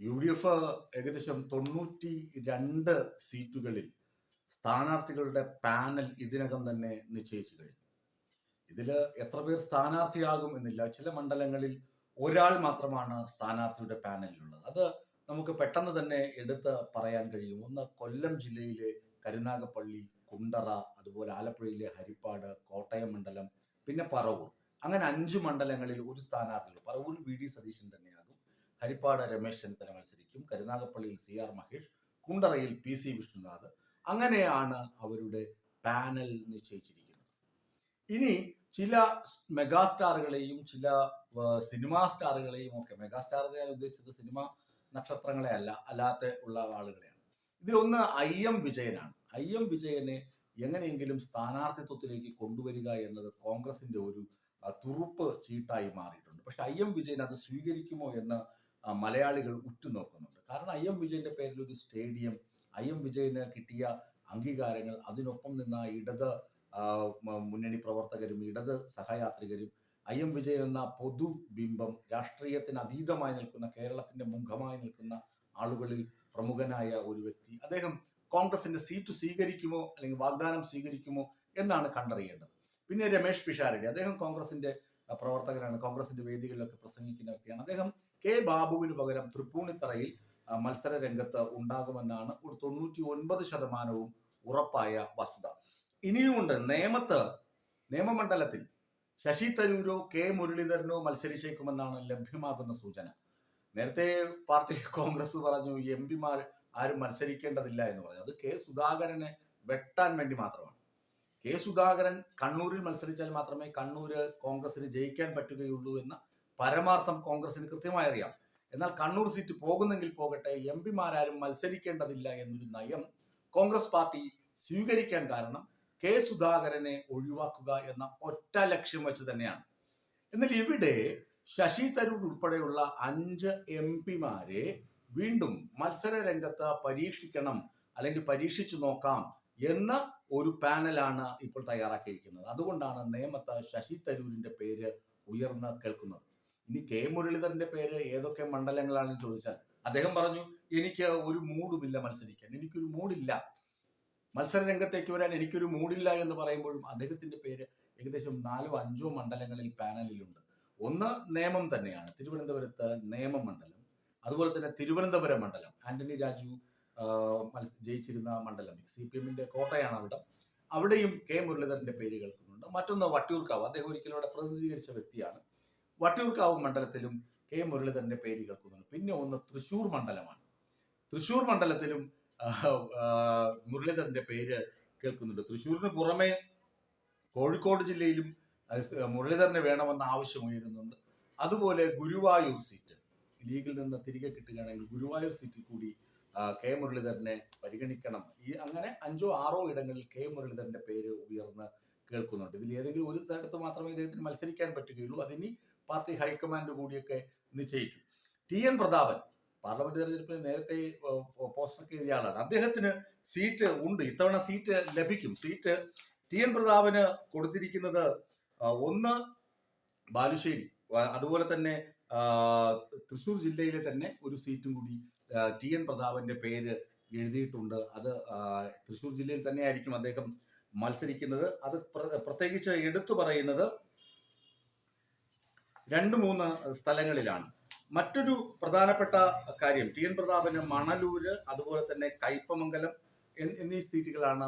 U D F ഏകദേശം തൊണ്ണൂറ്റി രണ്ട് സീറ്റുകളിൽ സ്ഥാനാർത്ഥികളുടെ പാനൽ ഇതിനകം തന്നെ നിശ്ചയിച്ചു കഴിഞ്ഞു. ഇതിൽ എത്ര പേർ സ്ഥാനാർത്ഥിയാകും എന്നില്ല. ചില മണ്ഡലങ്ങളിൽ ഒരാൾ മാത്രമാണ് സ്ഥാനാർത്ഥിയുടെ പാനലിലുള്ളത്. അത് നമുക്ക് പെട്ടെന്ന് തന്നെ എടുത്ത് പറയാൻ കഴിയും. ഒന്ന് കൊല്ലം ജില്ലയിലെ കരുനാഗപ്പള്ളി കുണ്ടറ അതുപോലെ ആലപ്പുഴയിലെ ഹരിപ്പാട് കോട്ടയം മണ്ഡലം പിന്നെ പറവൂർ. അങ്ങനെ അഞ്ച് മണ്ഡലങ്ങളിൽ ഒരു സ്ഥാനാർത്ഥിയുള്ളൂ പറവൂർ വി. ഡി. സതീശൻ തന്നെയാകും ഹരിപ്പാട് രമേശ് ചെന്നിത്തല മത്സരിക്കും. കരുനാഗപ്പള്ളിയിൽ സി ആർ മഹേഷ് കുണ്ടറയിൽ പി സി വിഷ്ണുനാഥ്. അങ്ങനെയാണ് അവരുടെ പാനൽ നിശ്ചയിച്ചിരിക്കുന്നത്. ഇനി ചില മെഗാസ്റ്റാറുകളെയും ചില സിനിമാ സ്റ്റാറുകളെയും ഒക്കെ മെഗാസ്റ്റാർ ഞാൻ ഉദ്ദേശിച്ചത് സിനിമ നക്ഷത്രങ്ങളെ അല്ല അല്ലാത്ത ഉള്ള ആളുകളെയാണ്. ഇതിലൊന്ന് ഐ എം വിജയനാണ്. ഐ എം വിജയനെ എങ്ങനെയെങ്കിലും സ്ഥാനാർത്ഥിത്വത്തിലേക്ക് കൊണ്ടുവരിക എന്നത് കോൺഗ്രസിന്റെ ഒരു തുറുപ്പ് ചീട്ടായി മാറിയിട്ടുണ്ട്. പക്ഷെ ഐ എം വിജയൻ അത് സ്വീകരിക്കുമോ എന്ന് മലയാളികൾ ഉറ്റുനോക്കുന്നുണ്ട്. കാരണം ഐ എം വിജയന്റെ പേരിൽ ഒരു സ്റ്റേഡിയം ഐ എം വിജയന് കിട്ടിയ അംഗീകാരങ്ങൾ അതിനൊപ്പം നിന്ന ഇടത് മുന്നണി പ്രവർത്തകരും ഇടത് സഹയാത്രികരും ഐ എം വിജയൻ എന്ന പൊതുബിംബം രാഷ്ട്രീയത്തിന് അതീതമായി നിൽക്കുന്ന കേരളത്തിന്റെ മുഖമായി നിൽക്കുന്ന ആളുകളിൽ പ്രമുഖനായ ഒരു വ്യക്തി. അദ്ദേഹം കോൺഗ്രസിന്റെ സീറ്റ് സ്വീകരിക്കുമോ അല്ലെങ്കിൽ വാഗ്ദാനം സ്വീകരിക്കുമോ എന്നാണ് കണ്ടറിയേണ്ടത്. പിന്നെ രമേഷ് പിഷാരടി. അദ്ദേഹം കോൺഗ്രസിന്റെ പ്രവർത്തകനാണ്. കോൺഗ്രസിന്റെ വേദികളിലൊക്കെ പ്രസംഗിക്കുന്ന വ്യക്തിയാണ്. അദ്ദേഹം കെ ബാബുവിന് പകരം തൃപ്പൂണിത്തറയിൽ മത്സര രംഗത്ത് ഉണ്ടാകുമെന്നാണ് ഒരു തൊണ്ണൂറ്റി ഒൻപത് ശതമാനവും ഉറപ്പായ വസ്തുത. ഇനിയുമുണ്ട് നേമത്ത് നിയമമണ്ഡലത്തിൽ ശശി തരൂരോ കെ മുരളീധരനോ മത്സരിച്ചേക്കുമെന്നാണ് ലഭ്യമാകുന്ന സൂചന. നേരത്തെ പാർട്ടി കോൺഗ്രസ് പറഞ്ഞു എം പിമാർ ആരും മത്സരിക്കേണ്ടതില്ല എന്ന് പറഞ്ഞു. അത് കെ സുധാകരനെ വെട്ടാൻ വേണ്ടി മാത്രമാണ്. കെ സുധാകരൻ കണ്ണൂരിൽ മത്സരിച്ചാൽ മാത്രമേ കണ്ണൂര് കോൺഗ്രസിന് ജയിക്കാൻ പറ്റുകയുള്ളൂ എന്ന പരമാർത്ഥം കോൺഗ്രസിന് കൃത്യമായി അറിയാം എന്നാൽ കണ്ണൂർ സീറ്റ് പോകുന്നെങ്കിൽ പോകട്ടെ എം പിമാരാരും മത്സരിക്കേണ്ടതില്ല എന്നൊരു നയം കോൺഗ്രസ് പാർട്ടി സ്വീകരിക്കാൻ കാരണം കെ സുധാകരനെ ഒഴിവാക്കുക എന്ന ഒറ്റ ലക്ഷ്യം വെച്ച് തന്നെയാണ്. എന്നാൽ ഇവിടെ ശശി തരൂർ ഉൾപ്പെടെയുള്ള അഞ്ച് എം പിമാരെ വീണ്ടും മത്സര രംഗത്ത് പരീക്ഷിക്കണം അല്ലെങ്കിൽ പരീക്ഷിച്ചു നോക്കാം എന്ന ഒരു പാനലാണ് ഇപ്പോൾ തയ്യാറാക്കിയിരിക്കുന്നത്. അതുകൊണ്ടാണ് നേമത്ത് ശശി തരൂരിന്റെ പേര് ഉയർന്ന് കേൾക്കുന്നത്. ഇനി കെ മുരളീധരന്റെ പേര് ഏതൊക്കെ മണ്ഡലങ്ങളാണെന്ന് ചോദിച്ചാൽ അദ്ദേഹം പറഞ്ഞു എനിക്ക് ഒരു മൂടുമില്ല മത്സരിക്കാൻ. എനിക്കൊരു മൂഡില്ല മത്സര രംഗത്തേക്ക് വരാൻ എനിക്കൊരു മൂഡില്ല എന്ന് പറയുമ്പോഴും അദ്ദേഹത്തിന്റെ പേര് ഏകദേശം നാലോ അഞ്ചോ മണ്ഡലങ്ങളിൽ പാനലിലുണ്ട്. ഒന്ന് നേമം തന്നെയാണ്. തിരുവനന്തപുരത്ത് നേമം മണ്ഡലം അതുപോലെ തന്നെ തിരുവനന്തപുരം മണ്ഡലം. ആന്റണി രാജു ജയിച്ചിരുന്ന മണ്ഡലം. സി പി എമ്മിന്റെ കോട്ടയാണ് അവിടെ. അവിടെയും കെ മുരളീധരന്റെ പേര് കേൾക്കുന്നുണ്ട്. മറ്റൊന്ന് വട്ടിയൂർക്കാവ്. അദ്ദേഹം ഒരിക്കലും അവിടെ പ്രതിനിധീകരിച്ച വ്യക്തിയാണ്. വട്ടിയൂർക്കാവ് മണ്ഡലത്തിലും കെ മുരളീധരന്റെ പേര് കേൾക്കുന്നുണ്ട്. പിന്നെ ഒന്ന് തൃശൂർ മണ്ഡലമാണ്. തൃശൂർ മണ്ഡലത്തിലും മുരളീധരന്റെ പേര് കേൾക്കുന്നുണ്ട്. തൃശ്ശൂരിന് പുറമെ കോഴിക്കോട് ജില്ലയിലും മുരളീധരന് വേണമെന്ന ആവശ്യം ഉയരുന്നുണ്ട്. അതുപോലെ ഗുരുവായൂർ സീറ്റ്. ലീഗിൽ നിന്ന് തിരികെ കിട്ടുകയാണെങ്കിൽ ഗുരുവായൂർ സീറ്റിൽ കൂടി കെ മുരളീധരനെ പരിഗണിക്കണം. ഈ അങ്ങനെ അഞ്ചോ ആറോ ഇടങ്ങളിൽ കെ മുരളീധരന്റെ പേര് ഉയർന്ന് കേൾക്കുന്നുണ്ട്. ഇതിൽ ഏതെങ്കിലും ഒരു സ്ഥലത്ത് മാത്രമേ ഇദ്ദേഹത്തിന് മത്സരിക്കാൻ പറ്റുകയുള്ളൂ. അതിനി പാർട്ടി ഹൈക്കമാൻഡ് കൂടിയൊക്കെ നിശ്ചയിക്കും. ടി. എൻ. പ്രതാപൻ പാർലമെന്റ് തെരഞ്ഞെടുപ്പിൽ നേരത്തെ പോസ്റ്ററൊക്കെ എഴുതിയ ആളാണ്. അദ്ദേഹത്തിന് സീറ്റ് ഉണ്ട്. ഇത്തവണ സീറ്റ് ലഭിക്കും. Seat T. എൻ. പ്രതാപന് കൊടുത്തിരിക്കുന്നത് ഒന്ന് ബാലുശ്ശേരി. അതുപോലെ തന്നെ തൃശൂർ ജില്ലയിലെ തന്നെ ഒരു സീറ്റും കൂടി ടി. എൻ. പ്രതാപന്റെ പേര് എഴുതിയിട്ടുണ്ട്. അത് തൃശൂർ ജില്ലയിൽ തന്നെയായിരിക്കും അദ്ദേഹം മത്സരിക്കുന്നത്. അത് പ്രത്യേകിച്ച് എടുത്തു പറയുന്നത് രണ്ട് മൂന്ന് സ്ഥലങ്ങളിലാണ്. മറ്റൊരു പ്രധാനപ്പെട്ട കാര്യം ടി എൻ പ്രതാപന് മണലൂര് അതുപോലെ തന്നെ കയ്പമംഗലം എന്നീ സീറ്റുകളാണ്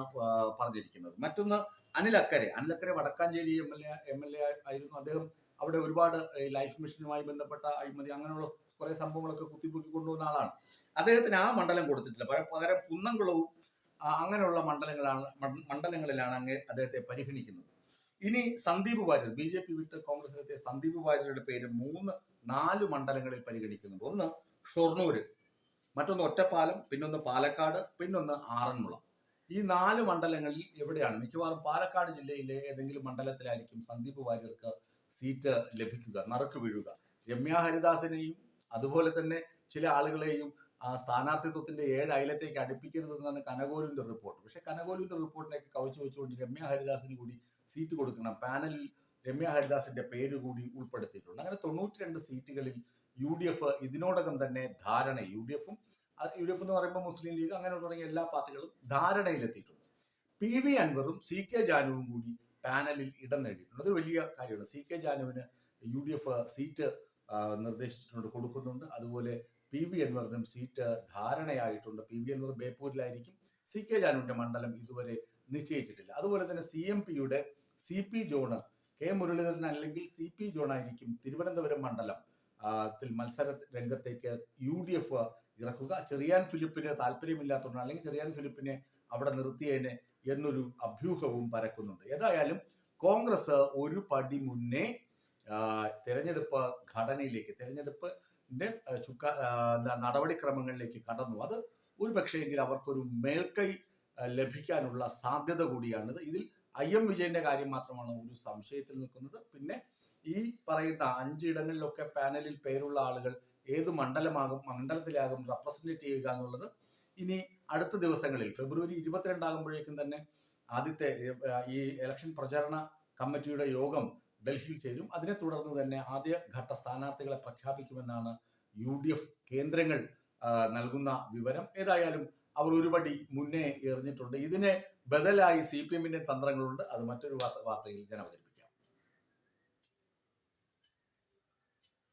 പറഞ്ഞിരിക്കുന്നത്. മറ്റൊന്ന് Anil Akkare Anil Akkare Wadakkanchery M L A M L A ആയിരുന്നു. അദ്ദേഹം അവിടെ ഒരുപാട് ലൈഫ് മിഷനുമായി ബന്ധപ്പെട്ട അഴിമതി അങ്ങനെയുള്ള കുറെ സംഭവങ്ങളൊക്കെ കുത്തിപ്പൊക്കി കൊണ്ടുവന്ന ആളാണ്. അദ്ദേഹത്തിന് ആ മണ്ഡലം കൊടുത്തിട്ടില്ല. പകരം കുന്നംകുളവും അങ്ങനെയുള്ള മണ്ഡലങ്ങളാണ് മണ്ഡലങ്ങളിലാണ് അങ്ങ് അദ്ദേഹത്തെ പരിഗണിക്കുന്നത്. ഇനി Sandeep Warrier B J P വിട്ട് കോൺഗ്രസിലെത്തിയ സന്ദീപ് വാര്യരുടെ പേര് മൂന്ന് നാല് മണ്ഡലങ്ങളിൽ പരിഗണിക്കുന്നുണ്ട്. ഒന്ന് ഷൊർണൂര് മറ്റൊന്ന് ഒറ്റപ്പാലം പിന്നൊന്ന് പാലക്കാട് പിന്നൊന്ന് ആറന്മുള. ഈ നാല് മണ്ഡലങ്ങളിൽ എവിടെയാണ്? മിക്കവാറും പാലക്കാട് ജില്ലയിലെ ഏതെങ്കിലും മണ്ഡലത്തിലായിരിക്കും സന്ദീപ് വാര്യർക്ക് സീറ്റ് ലഭിക്കുക നറുക്ക് വീഴുക. രമ്യ ഹരിദാസിനെയും അതുപോലെ തന്നെ ചില ആളുകളെയും ആ സ്ഥാനാർത്ഥിത്വത്തിന്റെ ഏഴ് അയലത്തേക്ക് അടുപ്പിക്കരുതെന്നാണ് കനകോലുവിന്റെ റിപ്പോർട്ട്. പക്ഷെ കനകോലുവിന്റെ റിപ്പോർട്ടിനൊക്കെ കവച്ചു വെച്ചുകൊണ്ട് രമ്യ ഹരിദാസിന് കൂടി സീറ്റ് കൊടുക്കണം. പാനലിൽ രമ്യ ഹരിദാസിന്റെ പേര് കൂടി ഉൾപ്പെടുത്തിയിട്ടുണ്ട്. അങ്ങനെ തൊണ്ണൂറ്റി രണ്ട് സീറ്റുകളിൽ യു ഡി എഫ് ഇതിനോടകം തന്നെ ധാരണ യു ഡി എഫും യു ഡി എഫ് എന്ന് പറയുമ്പോൾ മുസ്ലിം ലീഗ് അങ്ങനെ തുടങ്ങിയ എല്ലാ പാർട്ടികളും ധാരണയിലെത്തിയിട്ടുണ്ട്. പി വി അൻവറും സി കെ ജാനുവും കൂടി പാനലിൽ ഇടം നേടിയിട്ടുണ്ട്. അതൊരു വലിയ കാര്യമാണ്. സി കെ ജാനുവിന് യു ഡി എഫ് സീറ്റ് നിർദ്ദേശിച്ചിട്ടുണ്ട് കൊടുക്കുന്നുണ്ട്. അതുപോലെ പി വി അൻവറിനും സീറ്റ് ധാരണയായിട്ടുണ്ട്. പി വി അൻവർ ബേപ്പൂരിലായിരിക്കും. സി കെ ജാനുവിന്റെ മണ്ഡലം ഇതുവരെ നിശ്ചയിച്ചിട്ടില്ല. അതുപോലെ തന്നെ സി എം പിയുടെ C P John K Muraleedharan അല്ലെങ്കിൽ സി പി ജോൺ ആയിരിക്കും തിരുവനന്തപുരം മണ്ഡലം ത്തിൽ മത്സര രംഗത്തേക്ക് യു ഡി എഫ് ഇറക്കുക. ചെറിയാൻ ഫിലിപ്പിന് താല്പര്യമില്ലാത്തതുകൊണ്ട് അല്ലെങ്കിൽ ചെറിയാൻ ഫിലിപ്പിനെ അവിടെ നിർത്തിയതിന് എന്നൊരു അഭ്യൂഹവും പരക്കുന്നുണ്ട്. ഏതായാലും കോൺഗ്രസ് ഒരു പടി മുന്നേ തെരഞ്ഞെടുപ്പ് ഘടനയിലേക്ക് തെരഞ്ഞെടുപ്പിന്റെ ചുക്ക നടപടിക്രമങ്ങളിലേക്ക് കടന്നു. അത് ഒരു പക്ഷേങ്കിൽ അവർക്കൊരു മേൽക്കൈ ലഭിക്കാനുള്ള സാധ്യത കൂടിയാണിത്. ഇതിൽ ഐ എം വിജയന്റെ കാര്യം മാത്രമാണ് ഒരു സംശയത്തിൽ നിൽക്കുന്നത്. പിന്നെ ഈ പറയുന്ന അഞ്ചിടങ്ങളിലൊക്കെ പാനലിൽ പേരുള്ള ആളുകൾ ഏത് മണ്ഡലമാകും മണ്ഡലത്തിലാകും റെപ്രസെന്റേറ്റ് ചെയ്യുക എന്നുള്ളത് ഇനി അടുത്ത ദിവസങ്ങളിൽ ഫെബ്രുവരി ഇരുപത്തിരണ്ടാകുമ്പോഴേക്കും തന്നെ ആദ്യത്തെ ഈ ഇലക്ഷൻ പ്രചരണ കമ്മിറ്റിയുടെ യോഗം ഡൽഹിയിൽ ചേരും. അതിനെ തുടർന്ന് തന്നെ ആദ്യ ഘട്ട സ്ഥാനാർത്ഥികളെ പ്രഖ്യാപിക്കുമെന്നാണ് യു കേന്ദ്രങ്ങൾ നൽകുന്ന വിവരം. ഏതായാലും അവർ ഒരുപടി മുന്നേ എറിഞ്ഞിട്ടുണ്ട്. ഇതിനെ ബദലായി സി പി എമ്മിന്റെ തന്ത്രങ്ങളുണ്ട്. അത് മറ്റൊരു വാർത്തയിൽ ഞാൻ അവതരിപ്പിക്കും.